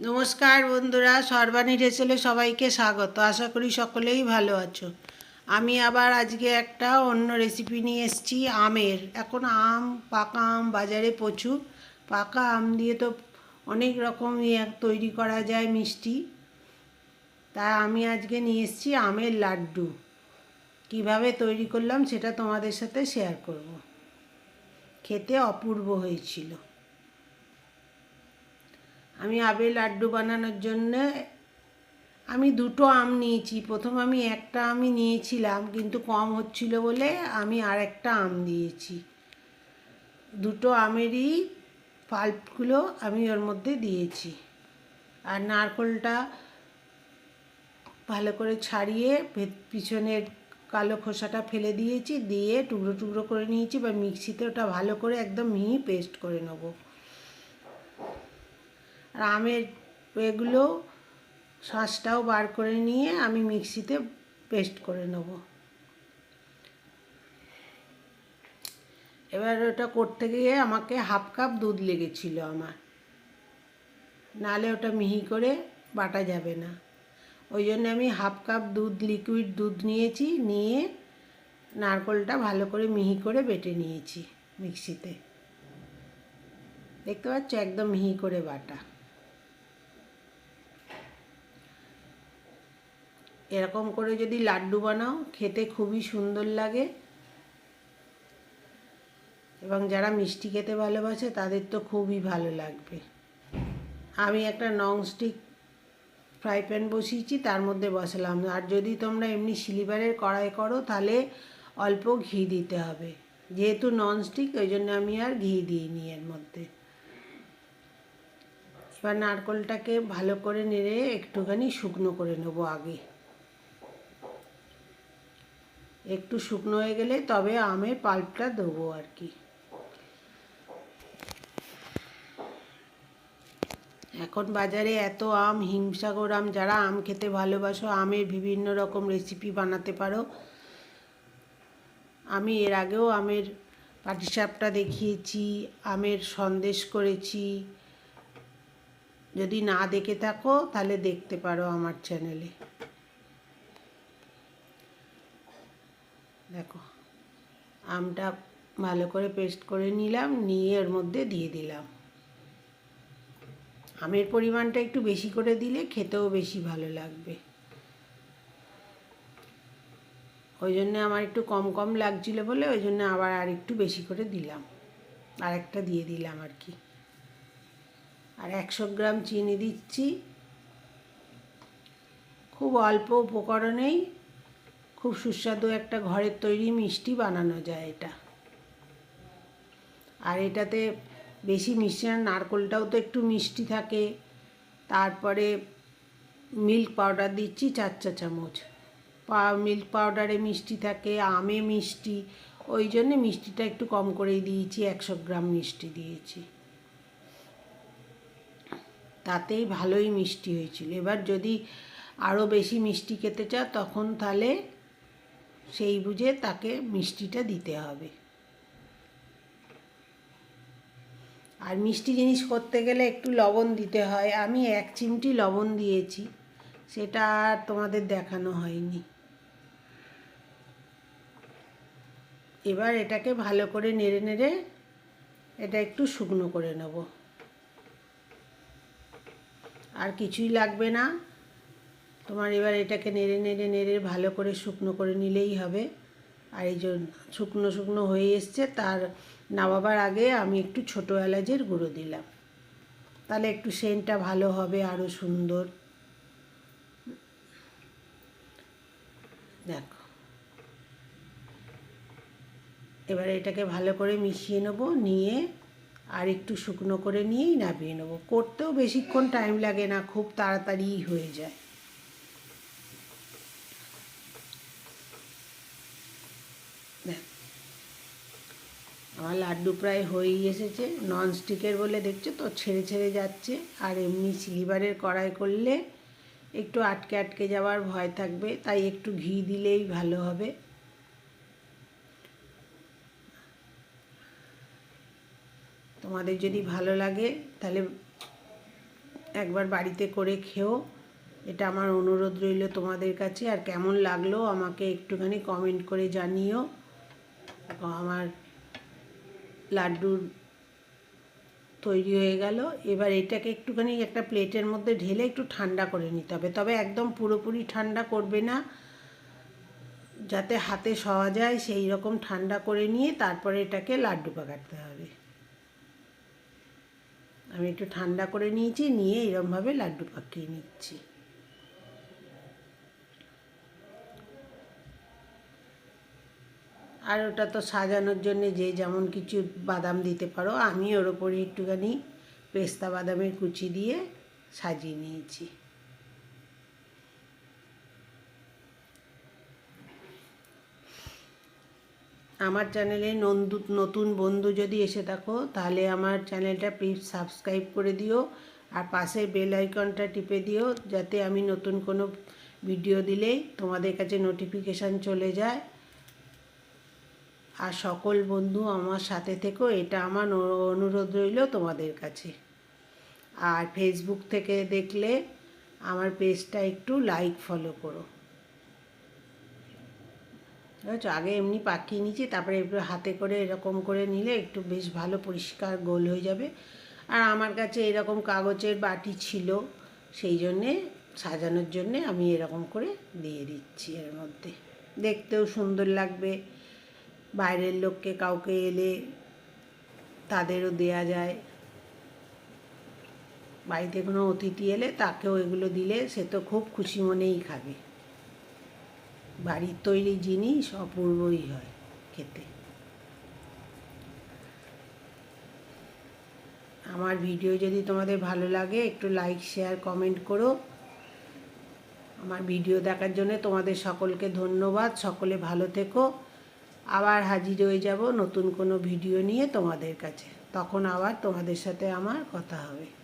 নমস্কার বন্ধুরা, সর্বাণী রেসেলে সবাইকে স্বাগত। আশা করি সকলেই ভালো আছো। আমি আবার আজকে একটা অন্য রেসিপি নিয়ে এসেছি, আমের। এখন আম, পাকা আম বাজারে প্রচুর। পাকা আম দিয়ে তো অনেক রকম ইয়ে তৈরি করা যায়, মিষ্টি। তাই আমি আজকে নিয়ে এসেছি আমের লাড্ডু। কীভাবে তৈরি করলাম সেটা তোমাদের সাথে শেয়ার করব। খেতে অপূর্ব হয়েছিল। আমি আবের লাড্ডু বানানোর জন্য আমি দুটো আম নিয়েছি। প্রথম আমি একটা আমি নিয়েছিলাম, কিন্তু কম হচ্ছিল বলে আমি আর একটা আম দিয়েছি। দুটো আমেরই পাল্পগুলো আমি ওর মধ্যে দিয়েছি। আর নারকোলটা ভালো করে ছাড়িয়ে পিছনের কালো খোসাটা ফেলে দিয়েছি, দিয়ে টুকরো টুকরো করে নিয়েছি বা মিক্সিতে ওটা ভালো করে একদম মিহি পেস্ট করে নেব। আর আমের এগুলো শাঁসটাও বার করে নিয়ে আমি মিক্সিতে পেস্ট করে নেব। এবার ওটা করতে গিয়ে আমাকে হাফ কাপ দুধ লেগেছিল আমার। নালে ওটা মিহি করে বাটা যাবে না। ওই জন্য আমি হাফ কাপ দুধ, লিকুইড দুধ নিয়েছি, নিয়ে নারকোলটা ভালো করে মিহি করে বেটে নিয়েছি মিক্সিতে। দেখতে পাচ্ছ? একদম মিহি করে বাটা। এরকম করে যদি লাড্ডু বানাও, খেতে খুবই সুন্দর লাগে। এবং যারা মিষ্টি খেতে ভালোবাসে, তাদের তো খুবই ভালো লাগবে। আমি একটা ননস্টিক ফ্রাই প্যান বসিয়েছি, তার মধ্যে বসালাম। আর যদি তোমরা এমনি সিলিভারের কড়াই করো, তাহলে অল্প ঘি দিতে হবে। যেহেতু ননস্টিক ওই জন্য আমি আর ঘি দিইনি এর মধ্যে। এবার নারকোলটাকে ভালো করে নেড়ে একটুখানি শুকনো করে নেব আগে। একটু শুকনো হয়ে গেলে তবে আমের পাল্পটা দেবো আর কি। এখন বাজারে এত আম, হিমসাগর আম, যারা আম খেতে ভালোবাসো আমের বিভিন্ন রকম রেসিপি বানাতে পারো। আমি এর আগেও আমের পাটিসাপটা দেখিয়েছি, আমের সন্দেশ করেছি। যদি না দেখে থাকো, তাহলে দেখতে পারো আমার চ্যানেলে দেখো আমটা ভালো করে পেস্ট করে নিলাম, নিয়ে এর মধ্যে দিয়ে দিলাম। আমের পরিমাণটা একটু বেশি করে দিলে খেতেও বেশি ভালো লাগবে। ওই জন্য আমার একটু কম কম লাগছিল বলে ওই জন্য আবার আর একটু বেশি করে দিলাম। আর একটা দিয়ে দিলাম আর কি। আর একশো গ্রাম চিনি দিচ্ছি। খুব অল্প উপকরণেই খুব সুস্বাদু একটা ঘরের তৈরি মিষ্টি বানানো যায় এটা। আর এটাতে বেশি মিষ্টি না, নারকোলটাও তো একটু মিষ্টি থাকে। তারপরে মিল্ক পাউডার দিচ্ছি চার চা চামচ। পা, মিল্ক পাউডারে মিষ্টি থাকে, আমে মিষ্টি, ওই জন্যে মিষ্টিটা একটু কম করেই দিয়েছি, একশো গ্রাম মিষ্টি দিয়েছি। তাতেই ভালোই মিষ্টি হয়েছিল। এবার যদি আরও বেশি মিষ্টি খেতে চাও, তখন তাহলে সেই বুঝে তাকে মিষ্টিটা দিতে হবে। আর মিষ্টি জিনিস করতে গেলে একটু লবণ দিতে হয়। আমি এক চিমটি লবণ দিয়েছি, সেটা আর তোমাদের দেখানো হয়নি। এবার এটাকে ভালো করে নেড়ে নেড়ে এটা একটু শুকনো করে নেব। আর কিছুই লাগবে না। তোমার এবার এটাকে নেড়ে নেড়ে নেড়ে ভালো করে শুকনো করে নিলেই হবে। আর এই যে শুকনো শুকনো হয়ে এসছে, তার নামাবার আগে আমি একটু ছোটো এলাচের গুঁড়ো দিলাম। তাহলে একটু সেন্টটা ভালো হবে আরও সুন্দর। দেখো। এবার এটাকে ভালো করে মিশিয়ে নেব, নিয়ে আর একটু শুকনো করে নিয়েই নামিয়ে নেব। করতেও বেশিক্ষণ টাইম লাগে না, খুব তাড়াতাড়ি হয়ে যায়। আমার লাড্ডু প্রায় হয়েই এসেছে ননস্টিকের বলে দেখছ তো, ছেড়ে ছেড়ে যাচ্ছে। আর এমনি সিলিভারের কড়াই করলে একটু আটকে আটকে যাওয়ার ভয় থাকবে, তাই একটু ঘি দিলেই ভালো হবে। তোমাদের যদি ভালো লাগে, তাহলে একবার বাড়িতে করে খেও। এটা আমার অনুরোধ রইল তোমাদের কাছে। আর কেমন লাগল আমাকে একটুখানি কমেন্ট করে জানিও। আমার লাড্ডুর তৈরি হয়ে গেল। এবার এটাকে একটুখানি একটা প্লেটের মধ্যে ঢেলে একটু ঠান্ডা করে নিতে হবে। তবে একদম পুরোপুরি ঠান্ডা করবে না, যাতে হাতে সওয়া যায় সেই রকম ঠান্ডা করে নিয়ে তারপরে এটাকে লাড্ডু পাকাতে হবে। আমি একটু ঠান্ডা করে নিয়েছি, নিয়ে এরকমভাবে লাড্ডু পাকিয়ে নিচ্ছি। আর ওটা তো সাজানোর জন্য যে যেমন কিছু বাদাম দিতে পারো, আমি ওর ওপরে একটুখানি পেস্তা বাদামের কুচি দিয়ে সাজিয়ে নিয়েছি। আমার চ্যানেলে নন্দু, নতুন বন্ধু যদি এসে থাকো, তাহলে আমার চ্যানেলটা প্লিজ সাবস্ক্রাইব করে দিও আর পাশে বেল আইকনটা টিপে দিও, যাতে আমি নতুন কোনো ভিডিও দিলেই তোমাদের কাছে নোটিফিকেশান চলে যায়। আর সকল বন্ধু আমার সাথে থেকেও এটা আমার অনুরোধ রইল তোমাদের কাছে। আর ফেসবুক থেকে দেখলে আমার পেজটা একটু লাইক ফলো করো। বুঝেছ? আগে এমনি পাকিয়ে নিচ্ছি তারপরে একটু হাতে করে এরকম করে নিলে একটু বেশ ভালো পরিষ্কার গোল হয়ে যাবে। আর আমার কাছে এরকম কাগজের বাটি ছিল, সেই জন্যে, সাজানোর জন্যে আমি এরকম করে দিয়ে দিচ্ছি এর মধ্যে। দেখতেও সুন্দর লাগবে। বাইরের লোককে কাউকে এলে তাদেরও দেয়া যায়। বাড়িতে কোনো অতিথি এলে তাকেও এগুলো দিলে সে তো খুব খুশি মনেই খাবে। বাড়ির তৈরি জিনিস অপূর্বই হয় খেতে। আমার ভিডিও যদি তোমাদের ভালো লাগে, একটু লাইক শেয়ার কমেন্ট করো। আমার ভিডিও দেখার জন্য তোমাদের সকলকে ধন্যবাদ। সকলে ভালো থেকো। আবার হাজির হয়ে যাব নতুন কোনো ভিডিও নিয়ে তোমাদের কাছে। তখন আবার তোমাদের সাথে আমার কথা হবে।